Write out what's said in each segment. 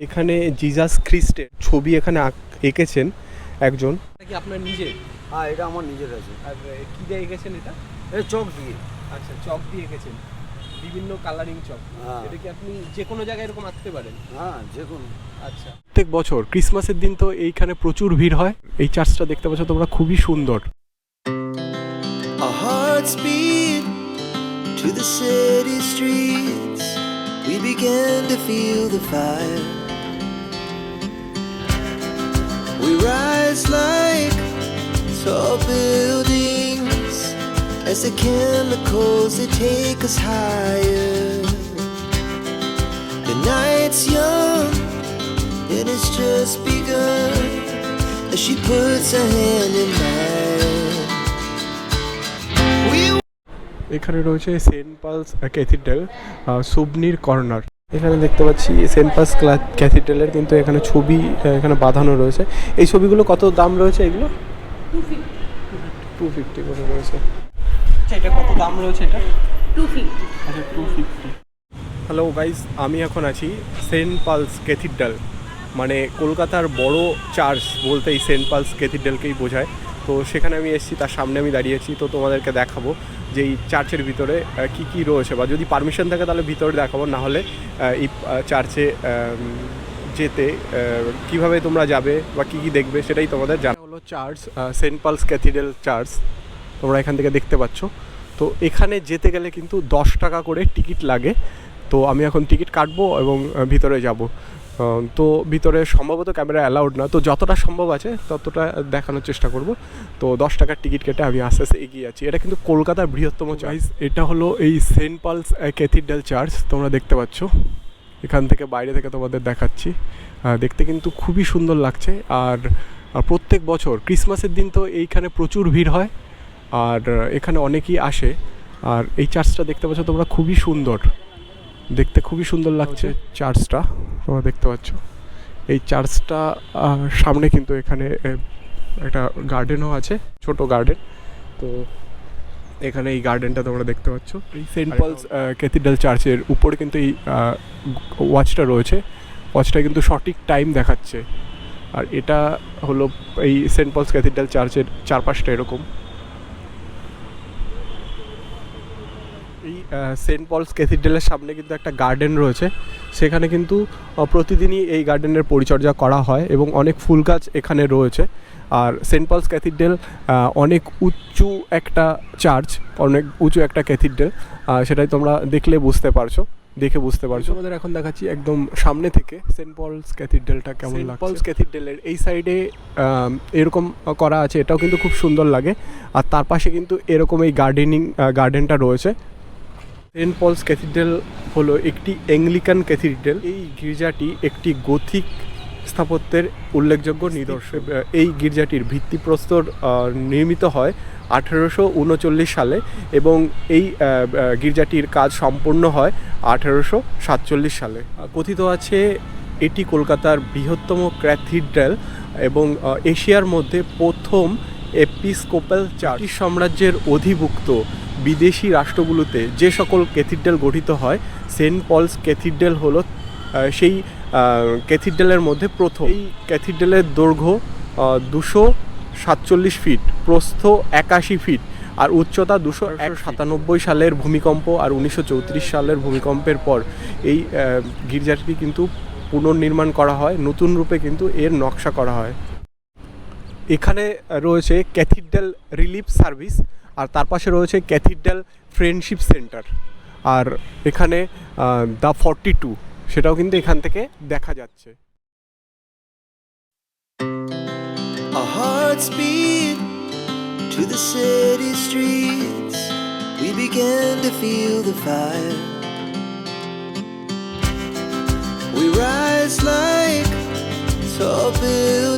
এখানে জিজাস খ্রিস্টের ছবি এখানে আঁক- এঁকেছেন একজন। কি আপনার নিজের? হ্যাঁ এটা আমার নিজের আছে। আর কি দিয়ে এঁকেছেন এটা? এই চক দিয়ে। আচ্ছা চক দিয়ে এঁকেছেন। বিভিন্ন কালারিং চক। হ্যাঁ। এটা কি আপনি যে কোনো জায়গায় এরকম আঁকতে পারেন? হ্যাঁ যে কোনো আচ্ছা। প্রত্যেক বছর ক্রিসমাসের দিন তো এইখানে প্রচুর ভিড় হয়। এই চার্চটা দেখতে পাচ্ছ তোমরা খুবই সুন্দর। To the city streets. We began to feel the fire. We rise like tall buildings as the chemicals they take us higher. The night's young and it's just begun as she puts her hand in mine. We এখানে রয়েছে Saint Paul's Cathedral souvenir corner এখানে দেখতে পাচ্ছি Saint pulse ক্যাথিড্রালের কিন্তু এখানে ছবি এখানে বাঁধানো রয়েছে। এই ছবিগুলো কত দাম রয়েছে এগুলো? টু ফিফটি করে রয়েছে। আচ্ছা এটা কত দাম রয়েছে এটা? টু ফিফটি আচ্ছা হ্যালো গাইস আমি এখন আছি সেন্ট পালস ক্যাথিড্রাল। মানে কলকাতার বড় চার্চ বলতে এই সেন্ট পালস ক্যাথিড্রালকেই বোঝায়। তো সেখানে আমি এসেছি, তার সামনে আমি দাঁড়িয়েছি, তো তোমাদেরকে দেখাবো যে এই চার্চের ভিতরে কি কি রয়েছে। বা যদি পারমিশন থাকে তাহলে ভিতরে দেখাবো, না হলে এই চার্চে যেতে কীভাবে তোমরা যাবে বা কি কি দেখবে সেটাই তোমাদের জানা। হলো church Saint Paul's cathedral church, তোমরা এখান থেকে দেখতে পাচ্ছ। তো এখানে যেতে গেলে কিন্তু দশ টাকা করে টিকিট লাগে। তো আমি এখন টিকিট কাটবো এবং ভিতরে যাব। তো ভিতরে সম্ভবত ক্যামেরা অ্যালাউড না। তো যতটা সম্ভব আছে ততটা দেখানোর চেষ্টা করব। তো দশ টাকার টিকিট কেটে আমি আস্তে আস্তে এগিয়ে আছি এটা কিন্তু কলকাতার বৃহত্তম চার্চ এটা হলো এই সেন্ট পালস ক্যাথিড্রাল চার্চ তোমরা দেখতে পাচ্ছ। এখান থেকে বাইরে থেকে তোমাদের দেখাচ্ছি। দেখতে কিন্তু খুবই সুন্দর লাগছে। আর প্রত্যেক বছর ক্রিসমাসের দিন তো এইখানে প্রচুর ভিড় হয়। আর এখানে অনেকেই আসে। আর এই চার্চটা দেখতে পাচ্ছ তোমরা খুবই সুন্দর। দেখতে খুবই সুন্দর লাগছে। চার্চটা তোমরা দেখতে পাচ্ছ। এই চার্চটা সামনে কিন্তু এখানে একটা গার্ডেনও আছে ছোট গার্ডেন। তো এখানে এই গার্ডেনটা তোমরা দেখতে পাচ্ছ। এই সেন্ট পলস ক্যাথিড্রাল চার্চের উপরে কিন্তু এই ওয়াচটা রয়েছে। ওয়াচটা কিন্তু সঠিক টাইম দেখাচ্ছে। আর এটা হলো এই সেন্ট পলস ক্যাথিড্রাল চার্চের চারপাশটা এরকম। এই সেন্ট পলস ক্যাথিড্রালের সামনে কিন্তু একটা গার্ডেন রয়েছে। সেখানে কিন্তু প্রতিদিনই এই গার্ডেনের পরিচর্যা করা হয় এবং অনেক ফুল গাছ এখানে রয়েছে। আর সেন্ট পলস ক্যাথিড্রাল অনেক উঁচু একটা চার্চ অনেক উঁচু একটা ক্যাথিড্রাল সেটাই তোমরা দেখলে বুঝতে পারছ দেখে বুঝতে পারছ। আমাদের এখন দেখাচ্ছি একদম সামনে থেকে সেন্ট পলস ক্যাথিড্রালটা কেমন লাগছে। পলস ক্যাথিড্রালের এই সাইডে এরকম করা আছে এটাও কিন্তু খুব সুন্দর লাগে। আর তার পাশে কিন্তু এরকম এই গার্ডেনিং গার্ডেনটা রয়েছে। সেন্ট পলস ক্যাথিড্রাল হলো একটি অ্যাংলিকান ক্যাথিড্রাল। এই গির্জাটি একটি গথিক স্থাপত্যের উল্লেখযোগ্য নিদর্শন। এই গির্জাটির ভিত্তিপ্রস্তর নির্মিত হয় আঠেরোশো উনচল্লিশ সালে এবং এই গির্জাটির কাজ সম্পূর্ণ হয় আঠেরোশো সাতচল্লিশ সালে। কথিত আছে এটি কলকাতার বৃহত্তম ক্যাথিড্রাল এবং এশিয়ার মধ্যে প্রথম এপিস্কোপাল চার্চ। সাম্রাজ্যের অধিভুক্ত বিদেশি রাষ্ট্রগুলোতে যে সকল ক্যাথিড্রাল গঠিত হয় সেন্ট পলস ক্যাথিড্রাল হলো সেই ক্যাথিড্রালের মধ্যে প্রথম। এই ক্যাথিড্রালের দৈর্ঘ্য দুশো সাতচল্লিশ ফিট প্রস্থ একাশি ফিট আর উচ্চতা দুশো এক সাতানব্বই সালের ভূমিকম্প আর উনিশশো চৌত্রিশ সালের ভূমিকম্পের পর এই গির্জাটি কিন্তু পুনর্নির্মাণ করা হয় নতুন রূপে কিন্তু এর নকশা করা হয়। এখানে রয়েছে ক্যাথিড্রাল রিলিফ সার্ভিস আর তার পাশে রয়েছে ক্যাথিড্রাল ফ্রেন্ডশিপ সেন্টার আর এখানে দ্য ফর্টি টু সেটাও কিন্তু এখান থেকে দেখা যাচ্ছে to the city streets. We began to feel the fire. We rise like tall buildings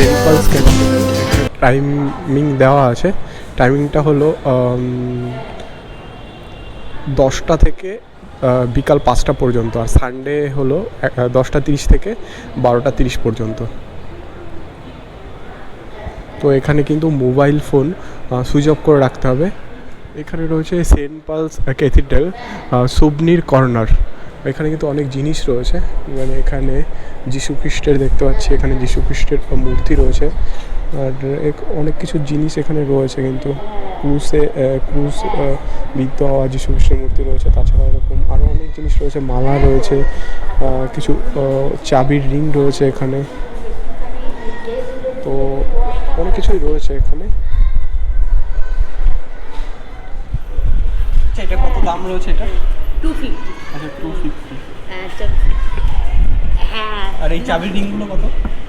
is the Saint Paul's timing দেওয়া আছে। টাইমিংটা হলো দশটা থেকে বিকাল পাঁচটা পর্যন্ত। আর সানডে হলো দশটা তিরিশ থেকে বারোটা তিরিশ পর্যন্ত। তো এখানে কিন্তু মোবাইল ফোন সুইচ অফ করে রাখতে হবে। এখানে রয়েছে Saint Paul's cathedral souvenir corner এখানে কিন্তু অনেক জিনিস রয়েছে। মানে এখানে যিশু খ্রিস্টের দেখতে পাচ্ছি, এখানে যিশু খ্রিস্টের মূর্তি রয়েছে। আর অনেক কিছু জিনিস এখানে রয়েছে কিন্তু ক্রুসে ক্রুশ বিদ্ধ হওয়া যিশু খ্রিস্টের মূর্তি রয়েছে। তাছাড়া এরকম আরও অনেক জিনিস রয়েছে, মালা রয়েছে কিছু চাবির রিং রয়েছে এখানে। তো অনেক কিছুই রয়েছে এখানে। আচ্ছা এটা কত দাম রয়েছে এটা? টু ফিফটি আচ্ছা টু ফিফটি হ্যাঁ আর এই চাবির রিংগুলো কত?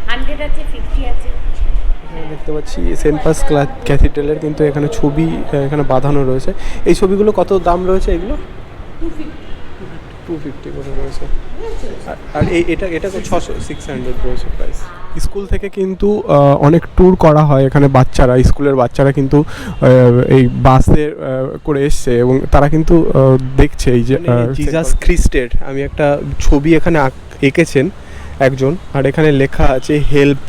হান্ড্রেড আছে ফিফটি আছে। দেখতে পাচ্ছি সেন্ট পাস ক্যাথিড্রালের কিন্তু এখানে ছবি এখানে বাঁধানো রয়েছে। এই ছবিগুলো কত দাম রয়েছে এগুলো? টু ফিফটি টু ফিফটি করে রয়েছে আর- এই এটা এটা ছশো সিক্স হান্ড্রেড রয়েছে প্রাইস স্কুল থেকে কিন্তু অনেক ট্যুর করা হয় এখানে বাচ্চারা স্কুলের বাচ্চারা কিন্তু এই বাসে করে এসছে এবং তারা কিন্তু দেখছে এই যে জিজাস খ্রিস্টের আমি একটা ছবি এখানে এঁকেছেন একজন আর এখানে লেখা আছে হেল্প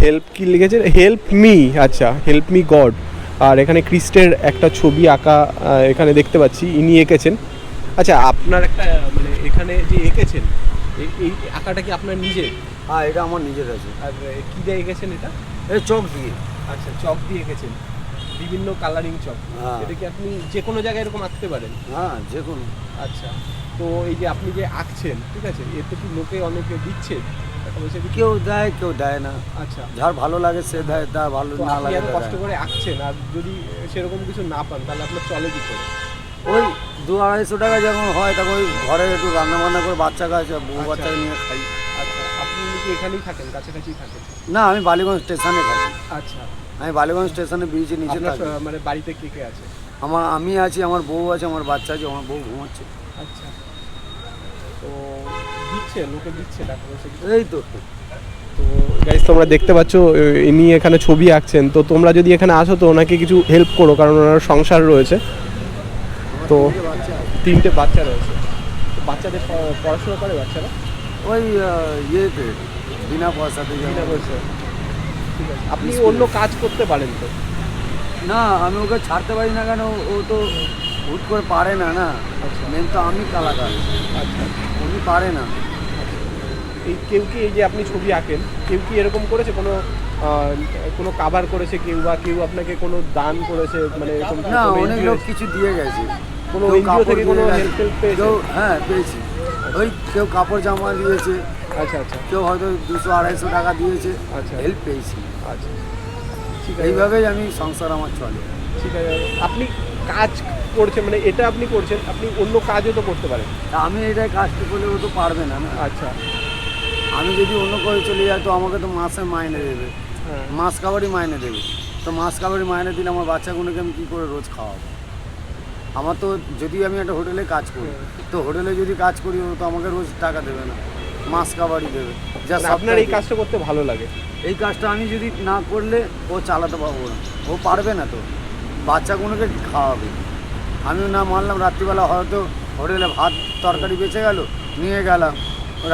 হেল্প কি লিখেছে হেল্প মি আচ্ছা হেল্প মি গড আর এখানে খ্রিস্টের একটা ছবি আঁকা এখানে দেখতে পাচ্ছি ইনি এঁকেছেন। আচ্ছা আপনার একটা মানে এখানে যে এঁকেছেন এই- আঁকাটা কি আপনার নিজের? হ্যাঁ এটা আমার নিজের আছে। আর কি দিয়ে এঁকেছেন এটা? এটা চক দিয়ে। আচ্ছা চক দিয়ে এঁকেছেন। বিভিন্ন কালারিং চক। হ্যাঁ। এটা কি আপনি যে কোনো জায়গায় এরকম আঁকতে পারেন? হ্যাঁ যে কোনো আচ্ছা তো এই যে আপনি যে আঁকছেন ঠিক আছে এতে কি লোকে অনেকে দিচ্ছে? কেউ দেয় কেউ দেয় না। আচ্ছা। যার ভালো লাগে সে দেয় তার ভালো না লাগে কষ্ট করে আঁকছেন আর যদি সেরকম কিছু না পান তাহলে আপনার চলে কি করে? ওই দু আড়াইশো টাকা যখন হয় তখন ওই ঘরে একটু রান্না বান্না করে বাচ্চা কাছে বউ আচ্ছা। বাচ্চাকে নিয়ে খাই। আচ্ছা আপনি কি এখানেই থাকেন কাছাকাছি থাকেন? না আমি বালিগঞ্জ স্টেশনে থাকি। আচ্ছা। আমি বালিগঞ্জ স্টেশনে ব্রিজের নিচে থাকি। মানে বাড়িতে কে কে আছে? আমার আমি আছি আমার বউ আছে আমার বাচ্চা আছে আমার বউ ঘুমাচ্ছে। আচ্ছা। তো দিচ্ছে লোকে দিচ্ছে টাকা পয়সা এই তো। তো গাইজ তোমরা দেখতে পাচ্ছ ইনি এখানে ছবি আঁকছেন। তো তোমরা যদি এখানে আসো তো ওনাকে কিছু হেল্প করো কারণ ওনার সংসার রয়েছে। তো তিনটে বাচ্চা রয়েছে। বাচ্চাদের পড়াশোনা করে বাচ্চারা? ওই ইয়েতে বিনা পয়সাতে বিনা পয়সা ঠিক আছে। আপনি অন্য কাজ করতে পারেন তো? না আমি ওকে ছাড়তে পারি না কেন? ও- তো হুট করে পারে না না? আচ্ছা। মেন তো আমি কালাকার। আচ্ছা। উনি পারে না। এই কেউ কি এই যে আপনি ছবি আঁকেন কেউ কি এরকম করেছে? কোনো আহ, কোনো কাভার করেছে কেউ বা কেউ আপনাকে কোনো দান করেছে? মানে এরকম না অনেক লোক কিছু দিয়ে গেছে। কোনো থেকে টেল্প পেয়েছে? কেউ হ্যাঁ পেয়েছি। ওই কেউ কাপড় জামা দিয়েছে। আচ্ছা আচ্ছা। কেউ হয়তো দুশো আড়াইশো টাকা দিয়েছে। আচ্ছা। হেল্প পেয়েছি। আচ্ছা। ঠিক আছে। এইভাবেই আমি সংসার আমার চলে। ঠিক আছে। আপনি কাজ করছেন মানে এটা আপনি করছেন আপনি অন্য কাজও তো করতে পারেন। আমি এটাই কাজটা করলে ও তো পারবে না আচ্ছা। আমি যদি অন্য করে চলে যাই তো আমাকে তো মাসে মাইনে দেবে। হ্যাঁ। মাস কাবারই মাইনে দেবে। তো মাস কাবারই মাইনে দিলে আমার বাচ্চাগুলোকে আমি কী করে রোজ খাওয়াবো? আমার তো যদি আমি একটা হোটেলে কাজ করি তো হোটেলে যদি কাজ করি ও তো আমাকে রোজ টাকা দেবে না মাস কাবারই দেবে। যা মানে আপনার এই কাজটা করতে ভালো লাগে? এই কাজটা আমি যদি না করলে ও চালাতে পারব না। ও পারবে না তো। বাচ্চাগুলোকে খাওয়াবে। আমি না মানলাম রাত্রিবেলা হয়তো হোটেলে ভাত তরকারি বেঁচে গেল নিয়ে গেলাম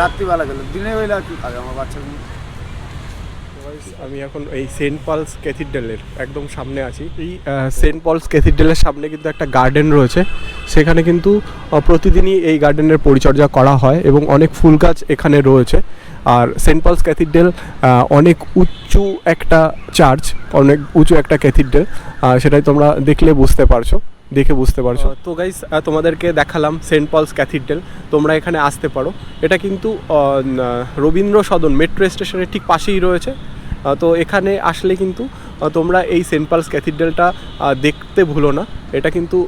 রাত্রিবেলা গেল। দিনের বেলা কী খাবে আমার বাচ্চাগুলো? আমি এখন এই সেন্ট পলস ক্যাথিড্রালের একদম সামনে আছি। এই সেন্ট পলস ক্যাথিড্রালের সামনে কিন্তু একটা গার্ডেন রয়েছে। সেখানে কিন্তু প্রতিদিনই এই গার্ডেনের পরিচর্যা করা হয় এবং অনেক ফুল গাছ এখানে রয়েছে। আর সেন্ট পলস ক্যাথিড্রাল অনেক উঁচু একটা চার্চ, অনেক উঁচু একটা ক্যাথিড্রাল সেটাই তোমরা দেখলে বুঝতে পারছ, দেখে বুঝতে পারছ। তো গাইস তোমাদেরকে দেখালাম সেন্ট পলস ক্যাথিড্রাল, তোমরা এখানে আসতে পারো। এটা কিন্তু রবীন্দ্র সদন মেট্রো স্টেশনের ঠিক পাশেই রয়েছে। তো এখানে আসলে কিন্তু তোমরা এই সেন্ট পলস ক্যাথিড্রালটা দেখতে ভুলো না। এটা কিন্তু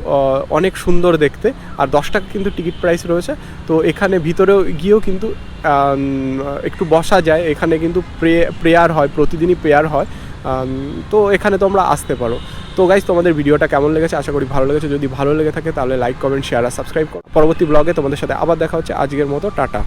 অনেক সুন্দর দেখতে। আর দশ টাকা কিন্তু টিকিট প্রাইস রয়েছে। তো এখানে ভিতরেও গিয়েও কিন্তু একটু বসা যায়। এখানে কিন্তু প্রে, প্রেয়ার হয়, প্রতিদিনই প্রেয়ার হয়। তো এখানে তোমরা আসতে পারো। তো গাইজ তোমাদের ভিডিওটা কেমন লেগেছে? আশা করি ভালো লেগেছে। যদি ভালো লেগে থাকে, তাহলে লাইক কমেন্ট শেয়ার আর সাবস্ক্রাইব করো। পরবর্তী ব্লগে তোমাদের সাথে আবার দেখা হচ্ছে। আজকের মতো, টাটা।